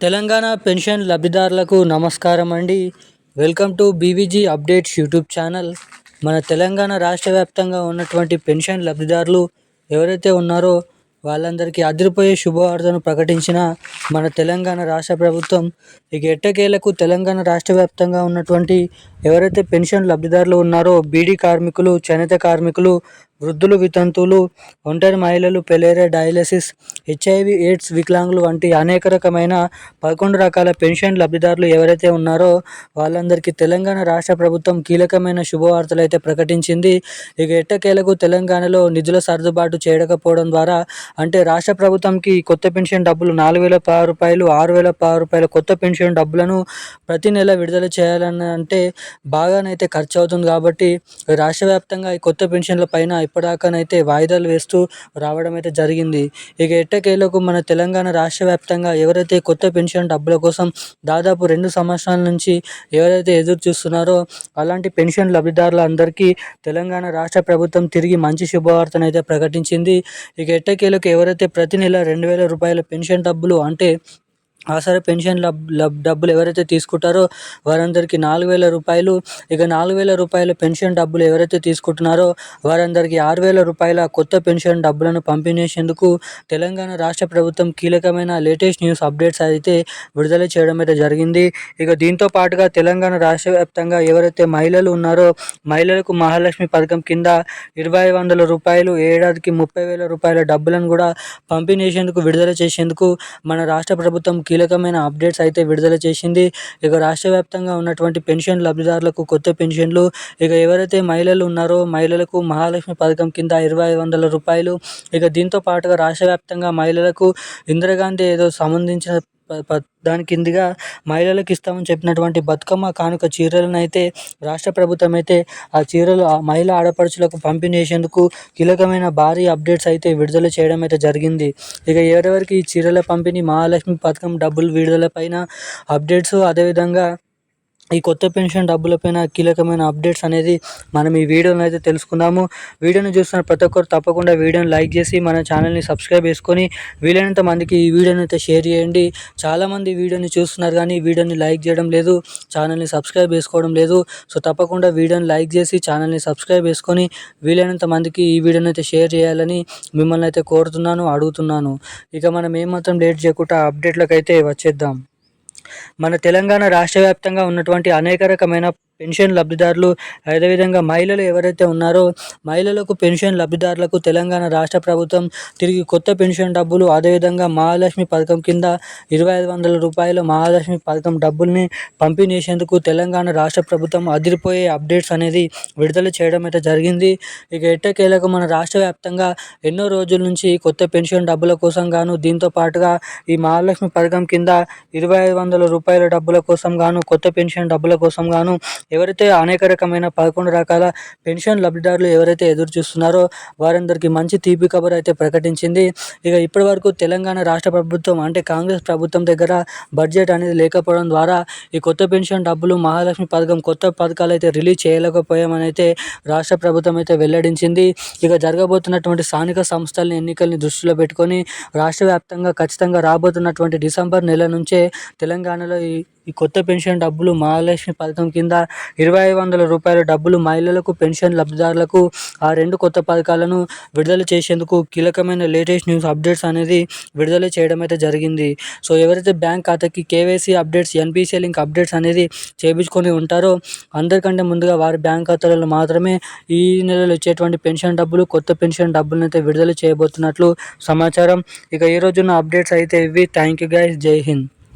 Telangana pension లబ్ధిదారులకు నమస్కారం అండి. Welcome to BVG updates YouTube channel. మన తెలంగాణ రాష్ట్ర వ్యాప్తంగా ఉన్నటువంటి పెన్షన్ లబ్ధిదారులు ఎవరైతే ఉన్నారో వాళ్ళందరికీ అదిరిపోయే శుభవార్తను ప్రకటించిన మన తెలంగాణ రాష్ట్ర ప్రభుత్వం ఇక ఎట్టకేలకు తెలంగాణ రాష్ట్ర వ్యాప్తంగా ఉన్నటువంటి ఎవరైతే పెన్షన్ లబ్ధిదారులు ఉన్నారో బీడీ కార్మికులు చేనేత కార్మికులు వృద్ధులు వితంతువులు ఒంటరి మహిళలు పెలేరే డయాలసిస్ హెచ్ఐవి ఎయిడ్స్ వికలాంగులు వంటి అనేక రకమైన పదకొండు రకాల పెన్షన్ లబ్ధిదారులు ఎవరైతే ఉన్నారో వాళ్ళందరికీ తెలంగాణ రాష్ట్ర ప్రభుత్వం కీలకమైన శుభవార్తలు అయితే ప్రకటించింది. ఇక ఎట్టకేలకు తెలంగాణలో నిధుల సర్దుబాటు చేయకపోవడం ద్వారా అంటే రాష్ట్ర ప్రభుత్వంకి కొత్త పెన్షన్ డబ్బులు నాలుగు వేల పది రూపాయలు ఆరు వేల పది రూపాయల కొత్త పెన్షన్ డబ్బులను ప్రతి నెల విడుదల చేయాలని అంటే బాగానైతే ఖర్చు అవుతుంది కాబట్టి రాష్ట్ర వ్యాప్తంగా ఈ కొత్త పెన్షన్ల పైన ఇప్పటిదాకానైతే వాయిదాలు వేస్తూ రావడం అయితే జరిగింది. ఇక ఎట్టకేలకు మన తెలంగాణ రాష్ట్ర వ్యాప్తంగా ఎవరైతే కొత్త పెన్షన్ డబ్బుల కోసం దాదాపు రెండు సంవత్సరాల నుంచి ఎవరైతే ఎదురు చూస్తున్నారో అలాంటి పెన్షన్ లబ్ధిదారులందరికీ తెలంగాణ రాష్ట్ర ప్రభుత్వం తిరిగి మంచి శుభవార్తను అయితే ప్రకటించింది. ఇక ఎట్టకేలకు ఎవరైతే ప్రతి నెల రెండు వేల రూపాయల పెన్షన్ డబ్బులు అంటే ఆసరా పెన్షన్ లబ్ లబ్ డబ్బులు ఎవరైతే తీసుకుంటారో వారందరికీ నాలుగు వేల రూపాయలు ఇక నాలుగు వేల రూపాయల పెన్షన్ డబ్బులు ఎవరైతే తీసుకుంటున్నారో వారందరికీ ఆరు వేల రూపాయల కొత్త పెన్షన్ డబ్బులను పంపిణీసేందుకు తెలంగాణ రాష్ట్ర ప్రభుత్వం కీలకమైన లేటెస్ట్ న్యూస్ అప్డేట్స్ అయితే విడుదల చేయడం అయితే జరిగింది. ఇక దీంతో పాటుగా తెలంగాణ రాష్ట్ర వ్యాప్తంగా ఎవరైతే మహిళలు ఉన్నారో మహిళలకు మహాలక్ష్మి పథకం కింద ఇరవై వందల రూపాయలు ఏడాదికి ముప్పై వేల రూపాయల డబ్బులను కూడా పంపిణీసేందుకు విడుదల చేసేందుకు మన రాష్ట్ర ప్రభుత్వం కీలకమైన అప్డేట్స్ అయితే విడుదల చేసింది. ఇక రాష్ట్ర వ్యాప్తంగా ఉన్నటువంటి పెన్షన్ లబ్ధిదారులకు కొత్త పెన్షన్లు. ఇక ఎవరైతే మహిళలు ఉన్నారో మహిళలకు మహాలక్ష్మి పథకం కింద ఇరవై వందల రూపాయలు. ఇక దీంతో పాటుగా రాష్ట్ర వ్యాప్తంగా మహిళలకు ఇందిరాగాంధీ ఏదో సంబంధించిన దాని కిందిగా మహిళలకు ఇస్తామని చెప్పినటువంటి బతుకమ్మ కానుక చీరలను అయితే రాష్ట్ర ప్రభుత్వం అయితే ఆ చీరలు ఆ మహిళా ఆడపడుచులకు పంపిణీ చేసేందుకు కీలకమైన భారీ అప్డేట్స్ అయితే విడుదల చేయడం అయితే జరిగింది. ఇక ఎవరెవరికి ఈ చీరల పంపిణీ మహాలక్ష్మి పథకం డబ్బులు విడుదల పైన అప్డేట్స్ అదేవిధంగా ఈ కొత్త పెన్షన్ డబ్బులపైన కీలకమైన అప్డేట్స్ అనేది మనం ఈ వీడియోలో అయితే తెలుసుకుందాము. వీడియోని చూస్తున్న ప్రతి ఒక్కరు తప్పకుండా వీడియోని లైక్ చేసి మన ఛానల్ని సబ్స్క్రైబ్ చేసుకొని వీలైనంత మందికి ఈ వీడియోని అయితే షేర్ చేయండి. చాలామంది వీడియోని చూస్తున్నారు కానీ వీడియోని లైక్ చేయడం లేదు ఛానల్ని సబ్స్క్రైబ్ చేసుకోవడం లేదు. సో తప్పకుండా వీడియోని లైక్ చేసి ఛానల్ని సబ్స్క్రైబ్ చేసుకొని వీలైనంత మందికి ఈ వీడియోని అయితే షేర్ చేయాలని మిమ్మల్ని అయితే కోరుతున్నాను అడుగుతున్నాను. ఇక మనం ఏమాత్రం లేట్ చేయకుండా అప్డేట్లకు అయితే వచ్చేద్దాం. మన తెలంగాణ రాష్ట్ర వ్యాప్తంగా ఉన్నటువంటి అనేక రకమైన పెన్షన్ లబ్ధిదారులు అదేవిధంగా మహిళలు ఎవరైతే ఉన్నారో మహిళలకు పెన్షన్ లబ్ధిదారులకు తెలంగాణ రాష్ట్ర ప్రభుత్వం తిరిగి కొత్త పెన్షన్ డబ్బులు అదేవిధంగా మహాలక్ష్మి పథకం కింద ఇరవై ఐదు వందల రూపాయల మహాలక్ష్మి పథకం డబ్బుల్ని పంపిణీ చేసేందుకు తెలంగాణ రాష్ట్ర ప్రభుత్వం అదిరిపోయే అప్డేట్స్ అనేది విడుదల చేయడం అయితే జరిగింది. ఇక ఎట్టకేలకు మన రాష్ట్ర వ్యాప్తంగా ఎన్నో రోజుల నుంచి కొత్త పెన్షన్ డబ్బుల కోసం గాను దీంతో పాటుగా ఈ మహాలక్ష్మి పథకం కింద ఇరవై ఐదు వందల రూపాయల డబ్బుల కోసం గాను కొత్త పెన్షన్ డబ్బుల కోసం గాను ఎవరైతే అనేక రకమైన పదకొండు రకాల పెన్షన్ లబ్ధిదారులు ఎవరైతే ఎదురు చూస్తున్నారో వారందరికీ మంచి తీపి కబర్ అయితే ప్రకటించింది. ఇక ఇప్పటి వరకు తెలంగాణ రాష్ట్ర ప్రభుత్వం అంటే కాంగ్రెస్ ప్రభుత్వం దగ్గర బడ్జెట్ అనేది లేకపోవడం ద్వారా ఈ కొత్త పెన్షన్ డబ్బులు మహాలక్ష్మి పథకం కొత్త పథకాలు అయితే రిలీజ్ చేయలేకపోయామని అయితే రాష్ట్ర ప్రభుత్వం అయితే వెల్లడించింది. ఇక జరగబోతున్నటువంటి స్థానిక సంస్థల ఎన్నికల్ని దృష్టిలో పెట్టుకొని రాష్ట్ర వ్యాప్తంగా ఖచ్చితంగా రాబోతున్నటువంటి డిసెంబర్ నెల నుంచే తెలంగాణలో ఈ ఈ కొత్త పెన్షన్ డబ్బులు మహాలక్ష్మి పథకం కింద ఇరవై ఐదు వందల రూపాయల డబ్బులు మహిళలకు పెన్షన్ లబ్ధిదారులకు ఆ రెండు కొత్త పథకాలను విడుదల చేసేందుకు కీలకమైన లేటెస్ట్ న్యూస్ అప్డేట్స్ అనేది విడుదల చేయడం అయితే జరిగింది. సో ఎవరైతే బ్యాంక్ ఖాతాకి KYC updates NPCL link updates అనేది చేయించుకొని ఉంటారో అందరికంటే ముందుగా వారి బ్యాంక్ ఖాతాలలో మాత్రమే ఈ నెలలో వచ్చేటువంటి పెన్షన్ డబ్బులు కొత్త పెన్షన్ డబ్బులను అయితే విడుదల చేయబోతున్నట్లు సమాచారం. ఇక ఈ అప్డేట్స్ అయితే ఇవి. Thank you guys. Jai Hind.